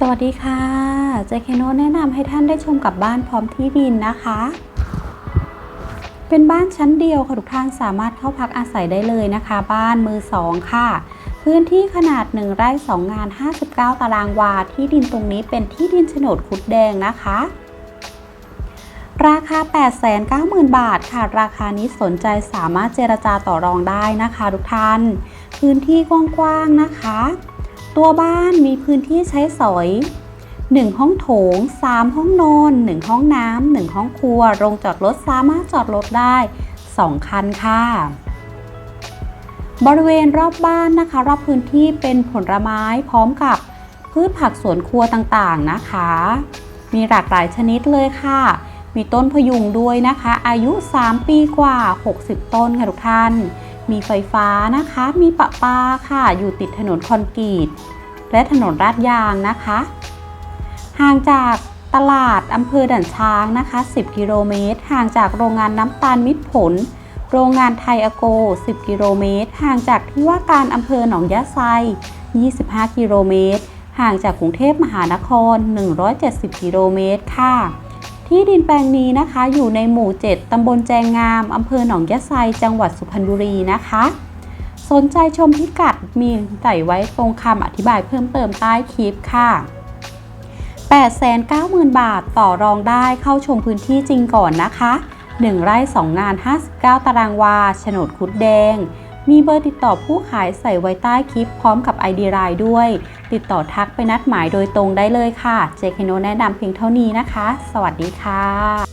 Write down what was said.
สวัสดีค่ะ เจเคโนแนะนำให้ท่านได้ชมกับบ้านพร้อมที่ดินนะคะ เป็นบ้านชั้นเดียวค่ะทุกท่านสามารถเข้าพักอาศัยได้เลยนะคะ บ้านมือสองค่ะ พื้นที่ขนาด 1 ไร่2งาน 59 ตารางวา ที่ดินตรงนี้เป็นที่ดินโฉนดคุดแดงนะคะ ราคา 890,000 บาทค่ะ ราคานี้สนใจสามารถเจรจาต่อรองได้นะคะ ทุกท่าน พื้นที่กว้างๆนะคะ ตัวบ้านมีพื้นที่ใช้สอย 1 ห้องโถง 3 ห้องนอน 1 ห้องน้ำ 1 ห้องครัว โรงจอดรถสามารถจอดรถได้ 2 คันค่ะ บริเวณรอบบ้านนะคะ รอบพื้นที่เป็นผลไม้พร้อมกับพืชผักสวนครัวต่างๆนะคะ มีหลากหลายชนิดเลยค่ะ มีต้นพยุงด้วยนะคะ อายุ 3 ปีกว่า 60 ต้นค่ะทุกท่าน มีไฟฟ้านะคะ มีประปาค่ะ อยู่ติดถนนคอนกรีต และถนนลาดยางนะคะ ห่างจากตลาดอำเภอด่านช้างนะคะ 10 กิโลเมตร ห่างจากโรงงานน้ำตาลมิตรผล โรงงานไทยอโก 10 กิโลเมตร ห่างจากที่ว่าการอำเภอหนองยะไซ 25 กิโลเมตร ห่างจากกรุงเทพมหานคร 170 กิโลเมตรค่ะ ที่ดินแปลงนี้นะคะ อยู่ในหมู่ 7 ตำบลแจงงาม อำเภอหนองยะไซ จังหวัดสุพรรณบุรีนะคะ สนใจชมพิกัดมีใส่ไว้ตรงคำอธิบายเพิ่มเติมใต้คลิปค่ะ 890,000 บาทต่อรองได้เข้าชมพื้นที่จริงก่อนนะคะ 1 ไร่ 2 งาน 59 ตารางวา โฉนดคุดแดง มีเบอร์ติดต่อผู้ขายใส่ไว้ใต้คลิปพร้อมกับ ID ไลน์ด้วย ติดต่อทักไปนัดหมายโดยตรงได้เลยค่ะ เจคโนแนะนำเพียงเท่านี้นะคะ สวัสดีค่ะ